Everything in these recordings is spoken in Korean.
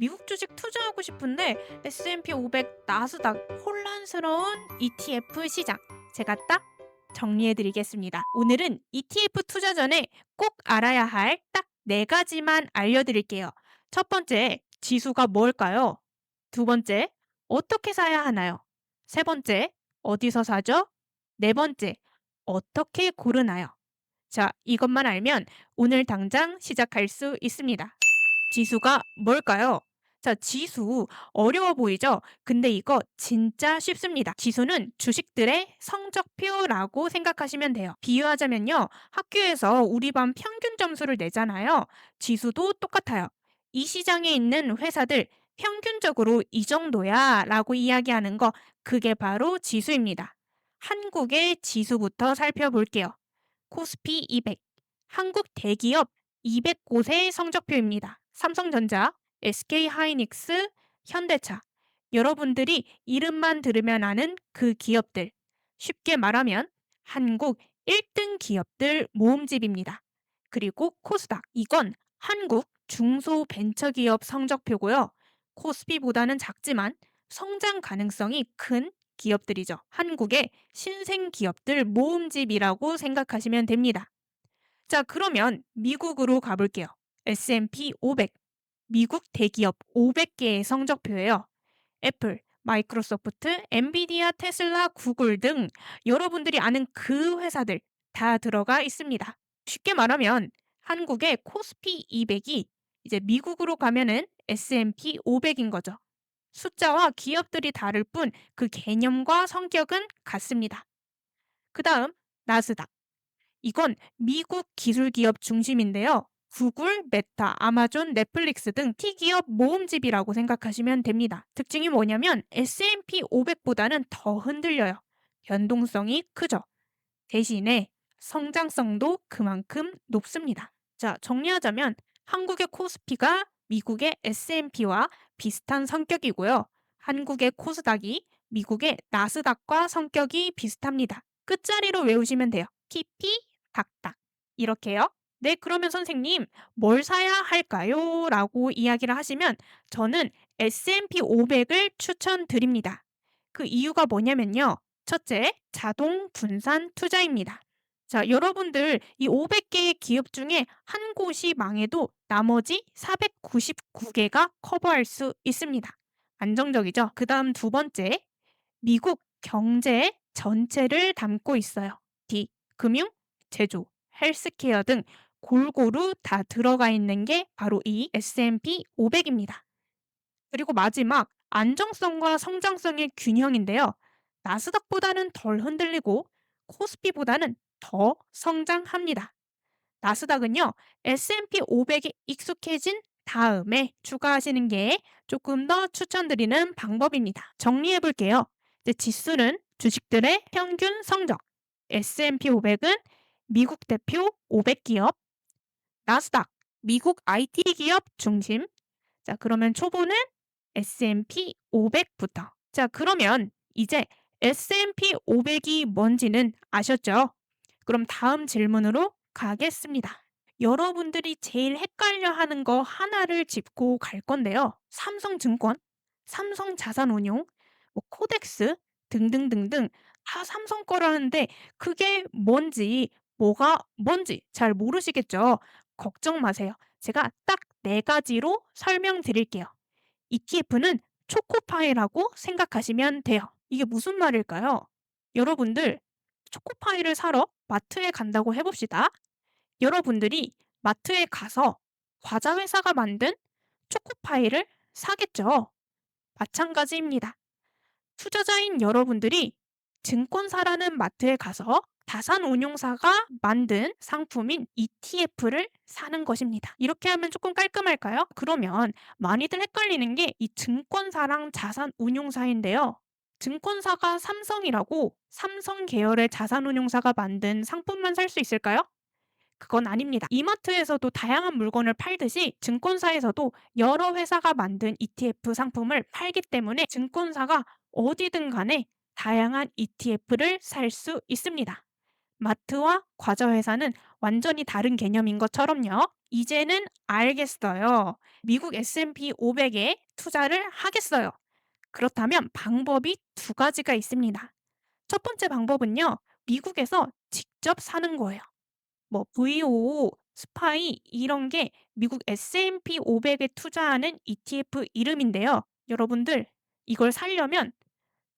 미국 주식 투자하고 싶은데 S&P 500 나스닥 혼란스러운 ETF 시장 제가 딱 정리해 드리겠습니다. 오늘은 ETF 투자 전에 꼭 알아야 할 딱 네 가지만 알려드릴게요. 첫 번째, 지수가 뭘까요? 두 번째, 어떻게 사야 하나요? 세 번째, 어디서 사죠? 네 번째, 어떻게 고르나요? 자, 이것만 알면 오늘 당장 시작할 수 있습니다. 지수가 뭘까요? 자, 지수 어려워 보이죠? 근데 이거 진짜 쉽습니다. 지수는 주식들의 성적표라고 생각하시면 돼요. 비유하자면요. 학교에서 우리 반 평균 점수를 내잖아요. 지수도 똑같아요. 이 시장에 있는 회사들 평균적으로 이 정도야 라고 이야기하는 거 그게 바로 지수입니다. 한국의 지수부터 살펴볼게요. 코스피 200, 한국 대기업 200곳의 성적표입니다. 삼성전자, SK하이닉스, 현대차. 여러분들이 이름만 들으면 아는 그 기업들. 쉽게 말하면 한국 1등 기업들 모음집입니다. 그리고 코스닥. 이건 한국 중소벤처기업 성적표고요. 코스피보다는 작지만 성장 가능성이 큰 기업들이죠. 한국의 신생 기업들 모음집이라고 생각하시면 됩니다. 자, 그러면 미국으로 가볼게요. S&P 500. 미국 대기업 500개의 성적표예요. 애플, 마이크로소프트, 엔비디아, 테슬라, 구글 등 여러분들이 아는 그 회사들 다 들어가 있습니다. 쉽게 말하면 한국의 코스피 200이 이제 미국으로 가면은 S&P 500인 거죠. 숫자와 기업들이 다를 뿐 그 개념과 성격은 같습니다. 그 다음 나스닥. 이건 미국 기술 기업 중심인데요. 구글, 메타, 아마존, 넷플릭스 등 T기업 모음집이라고 생각하시면 됩니다. 특징이 뭐냐면 S&P 500보다는 더 흔들려요. 변동성이 크죠. 대신에 성장성도 그만큼 높습니다. 자, 정리하자면 한국의 코스피가 미국의 S&P와 비슷한 성격이고요. 한국의 코스닥이 미국의 나스닥과 성격이 비슷합니다. 끝자리로 외우시면 돼요. TP, 닥닥. 이렇게요. 네, 그러면 선생님, 뭘 사야 할까요? 라고 이야기를 하시면 저는 S&P 500을 추천드립니다. 그 이유가 뭐냐면요. 첫째, 자동 분산 투자입니다. 자, 여러분들 이 500개의 기업 중에 한 곳이 망해도 나머지 499개가 커버할 수 있습니다. 안정적이죠? 그 다음 두 번째, 미국 경제 전체를 담고 있어요. D, 금융, 제조, 헬스케어 등 골고루 다 들어가 있는 게 바로 이 S&P 500입니다. 그리고 마지막 안정성과 성장성의 균형인데요. 나스닥보다는 덜 흔들리고 코스피보다는 더 성장합니다. 나스닥은요, S&P 500에 익숙해진 다음에 추가하시는 게 조금 더 추천드리는 방법입니다. 정리해 볼게요. 지수는 주식들의 평균 성적, S&P 500은 미국 대표 500 기업, 나스닥, 미국 IT 기업 중심. 자, 그러면 초보는 S&P 500부터. 자, 그러면 이제 S&P 500이 뭔지는 아셨죠? 그럼 다음 질문으로 가겠습니다. 여러분들이 제일 헷갈려 하는 거 하나를 짚고 갈 건데요. 삼성증권, 삼성자산운용, 뭐 코덱스 등등등등 다 삼성 거라는데 그게 뭔지 뭐가 뭔지 잘 모르시겠죠? 걱정 마세요. 제가 딱 네 가지로 설명드릴게요. ETF는 초코파이라고 생각하시면 돼요. 이게 무슨 말일까요? 여러분들 초코파이를 사러 마트에 간다고 해봅시다. 여러분들이 마트에 가서 과자 회사가 만든 초코파이를 사겠죠. 마찬가지입니다. 투자자인 여러분들이 증권사라는 마트에 가서 자산운용사가 만든 상품인 ETF를 사는 것입니다. 이렇게 하면 조금 깔끔할까요? 그러면 많이들 헷갈리는 게 이 증권사랑 자산운용사인데요. 증권사가 삼성이라고 삼성 계열의 자산운용사가 만든 상품만 살 수 있을까요? 그건 아닙니다. 이마트에서도 다양한 물건을 팔듯이 증권사에서도 여러 회사가 만든 ETF 상품을 팔기 때문에 증권사가 어디든 간에 다양한 ETF를 살 수 있습니다. 마트와 과자 회사는 완전히 다른 개념인 것처럼요. 이제는 알겠어요. 미국 S&P 500에 투자를 하겠어요. 그렇다면 방법이 두 가지가 있습니다. 첫 번째 방법은요. 미국에서 직접 사는 거예요. 뭐 VO, 스파이 이런 게 미국 S&P 500에 투자하는 ETF 이름인데요. 여러분들 이걸 사려면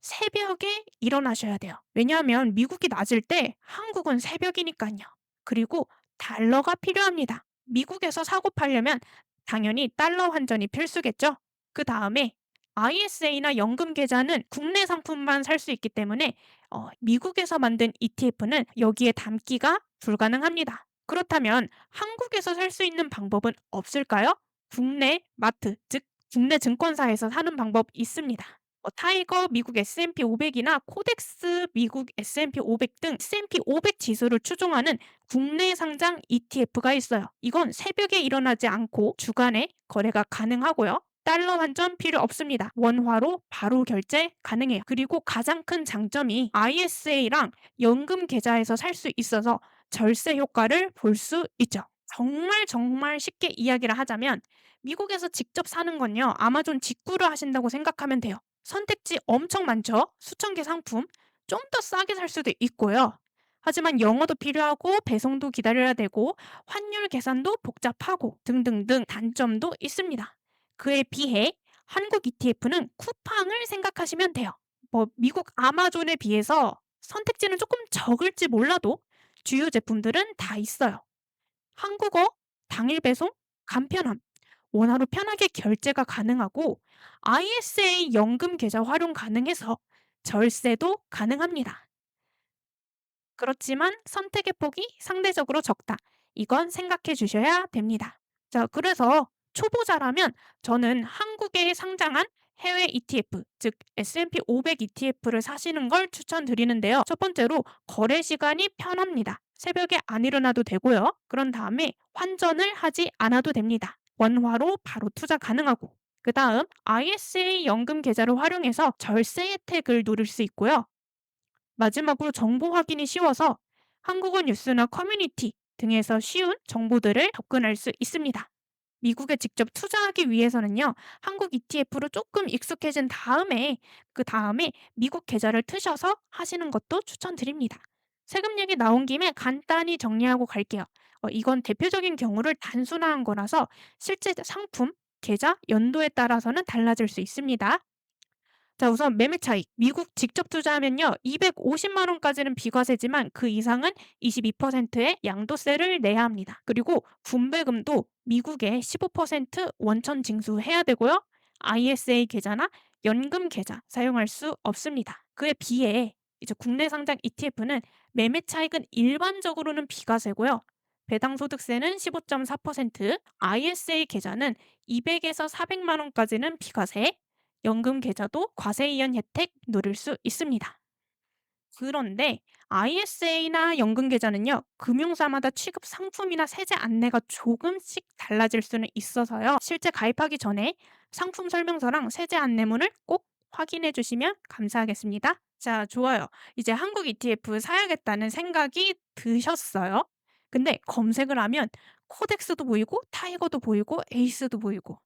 새벽에 일어나셔야 돼요. 왜냐하면 미국이 낮을 때 한국은 새벽이니까요. 그리고 달러가 필요합니다. 미국에서 사고 팔려면 당연히 달러 환전이 필수겠죠. 그 다음에 ISA나 연금 계좌는 국내 상품만 살 수 있기 때문에 어, 미국에서 만든 ETF는 여기에 담기가 불가능합니다. 그렇다면 한국에서 살 수 있는 방법은 없을까요? 국내 마트, 즉 국내 증권사에서 사는 방법 있습니다. 어, 타이거 미국 S&P 500이나 코덱스 미국 S&P 500 등 S&P 500 지수를 추종하는 국내 상장 ETF가 있어요. 이건 새벽에 일어나지 않고 주간에 거래가 가능하고요. 달러 환전 필요 없습니다. 원화로 바로 결제 가능해요. 그리고 가장 큰 장점이 ISA랑 연금 계좌에서 살 수 있어서 절세 효과를 볼 수 있죠. 정말 정말 쉽게 이야기를 하자면 미국에서 직접 사는 건요. 아마존 직구를 하신다고 생각하면 돼요. 선택지 엄청 많죠? 수천 개 상품. 좀 더 싸게 살 수도 있고요. 하지만 영어도 필요하고 배송도 기다려야 되고 환율 계산도 복잡하고 등등등 단점도 있습니다. 그에 비해 한국 ETF는 쿠팡을 생각하시면 돼요. 뭐 미국 아마존에 비해서 선택지는 조금 적을지 몰라도 주요 제품들은 다 있어요. 한국어, 당일 배송, 간편함, 원화로 편하게 결제가 가능하고 ISA 연금 계좌 활용 가능해서 절세도 가능합니다. 그렇지만 선택의 폭이 상대적으로 적다. 이건 생각해 주셔야 됩니다. 자, 그래서 초보자라면 저는 한국에 상장한 해외 ETF, 즉 S&P 500 ETF를 사시는 걸 추천드리는데요. 첫 번째로 거래 시간이 편합니다. 새벽에 안 일어나도 되고요. 그런 다음에 환전을 하지 않아도 됩니다. 원화로 바로 투자 가능하고 그 다음 ISA 연금 계좌를 활용해서 절세 혜택을 누릴 수 있고요. 마지막으로 정보 확인이 쉬워서 한국어 뉴스나 커뮤니티 등에서 쉬운 정보들을 접근할 수 있습니다. 미국에 직접 투자하기 위해서는요, 한국 ETF로 조금 익숙해진 다음에, 그 다음에 미국 계좌를 트셔서 하시는 것도 추천드립니다. 세금 얘기 나온 김에 간단히 정리하고 갈게요. 어, 이건 대표적인 경우를 단순화한 거라서 실제 상품, 계좌, 연도에 따라서는 달라질 수 있습니다. 자, 우선 매매 차익. 미국 직접 투자하면요. 250만 원까지는 비과세지만 그 이상은 22%의 양도세를 내야 합니다. 그리고 분배금도 미국에 15% 원천 징수해야 되고요. ISA 계좌나 연금 계좌 사용할 수 없습니다. 그에 비해 이제 국내 상장 ETF는 매매 차익은 일반적으로는 비과세고요. 배당 소득세는 15.4%, ISA 계좌는 200에서 400만 원까지는 비과세, 연금 계좌도 과세 이연 혜택 누릴 수 있습니다. 그런데 ISA나 연금 계좌는요, 금융사마다 취급 상품이나 세제 안내가 조금씩 달라질 수는 있어서요. 실제 가입하기 전에 상품 설명서랑 세제 안내문을 꼭 확인해 주시면 감사하겠습니다. 자, 좋아요. 이제 한국 ETF 사야겠다는 생각이 드셨어요. 근데 검색을 하면 코덱스도 보이고 타이거도 보이고 에이스도 보이고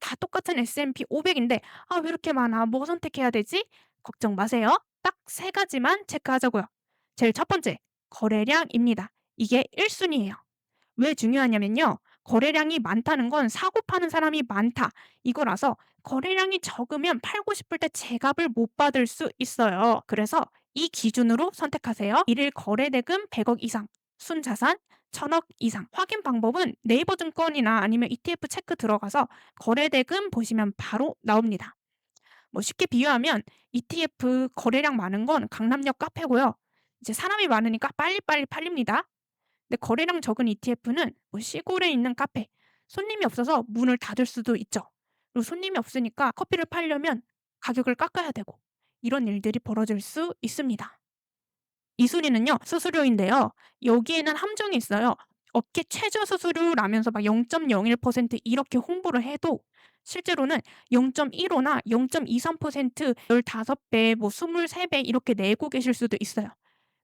다 똑같은 S&P 500인데 '아 왜 이렇게 많아? 뭐 선택해야 되지?' 걱정 마세요. 딱 세 가지만 체크하자고요. 제일 첫 번째, 거래량입니다. 이게 1 순위예요. 왜 중요하냐면요. 거래량이 많다는 건 사고 파는 사람이 많다 이거라서 거래량이 적으면 팔고 싶을 때 제값을 못 받을 수 있어요. 그래서 이 기준으로 선택하세요. 1일 거래 대금 100억 이상, 순자산 1000억 이상. 확인 방법은 네이버 증권이나 아니면 ETF 체크 들어가서 거래 대금 보시면 바로 나옵니다. 뭐 쉽게 비유하면 ETF 거래량 많은 건 강남역 카페고요. 이제 사람이 많으니까 빨리빨리 팔립니다. 근데 거래량 적은 ETF는 뭐 시골에 있는 카페, 손님이 없어서 문을 닫을 수도 있죠. 그리고 손님이 없으니까 커피를 팔려면 가격을 깎아야 되고 이런 일들이 벌어질 수 있습니다. 이 순위는요, 수수료인데요. 여기에는 함정이 있어요. 업계 최저 수수료라면서 막 0.01% 이렇게 홍보를 해도 실제로는 0.15나 0.23% 15배, 뭐 23배 이렇게 내고 계실 수도 있어요.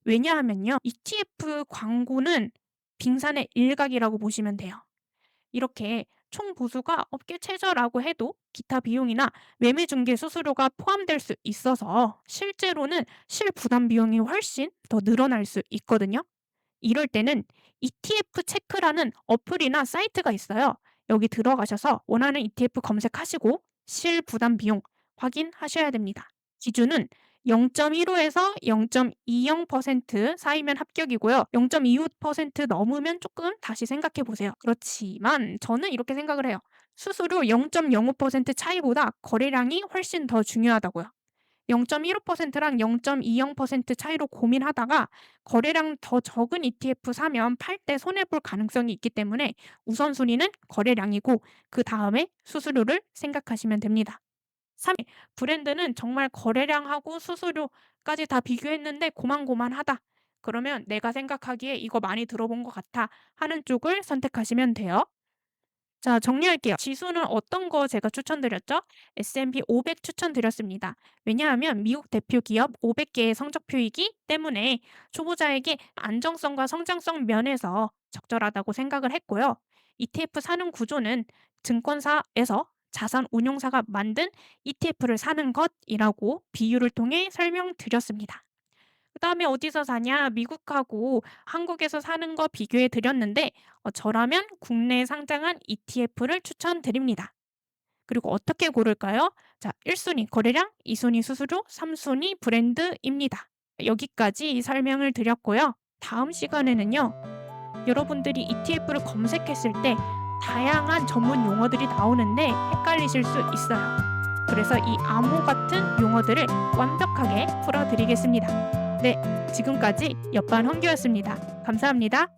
왜냐하면요. ETF 광고는 빙산의 일각이라고 보시면 돼요. 이렇게 총 보수가 업계 최저라고 해도 기타 비용이나 매매 중개 수수료가 포함될 수 있어서 실제로는 실부담 비용이 훨씬 더 늘어날 수 있거든요. 이럴 때는 ETF 체크라는 어플이나 사이트가 있어요. 여기 들어가셔서 원하는 ETF 검색하시고 실부담 비용 확인하셔야 됩니다. 기준은 0.15에서 0.20% 사이면 합격이고요. 0.25% 넘으면 조금 다시 생각해 보세요. 그렇지만 저는 이렇게 생각을 해요. 수수료 0.05% 차이보다 거래량이 훨씬 더 중요하다고요. 0.15%랑 0.20% 차이로 고민하다가 거래량 더 적은 ETF 사면 팔 때 손해볼 가능성이 있기 때문에 우선순위는 거래량이고 그 다음에 수수료를 생각하시면 됩니다. 3. 브랜드는 정말 거래량하고 수수료까지 다 비교했는데 고만고만하다. 그러면 내가 생각하기에 이거 많이 들어본 것 같아 하는 쪽을 선택하시면 돼요. 자, 정리할게요. 지수는 어떤 거 제가 추천드렸죠? S&P 500 추천드렸습니다. 왜냐하면 미국 대표 기업 500개의 성적표이기 때문에 초보자에게 안정성과 성장성 면에서 적절하다고 생각을 했고요. ETF 사는 구조는 증권사에서 자산 운용사가 만든 ETF를 사는 것이라고 비유를 통해 설명드렸습니다. 그 다음에 어디서 사냐? 미국하고 한국에서 사는 거 비교해 드렸는데 어, 저라면 국내에 상장한 ETF를 추천드립니다. 그리고 어떻게 고를까요? 자, 1순위 거래량, 2순위 수수료, 3순위 브랜드입니다. 여기까지 설명을 드렸고요. 다음 시간에는요. 여러분들이 ETF를 검색했을 때 다양한 전문 용어들이 나오는데 헷갈리실 수 있어요. 그래서 이 암호 같은 용어들을 완벽하게 풀어드리겠습니다. 네, 지금까지 옆반 홍규였습니다. 감사합니다.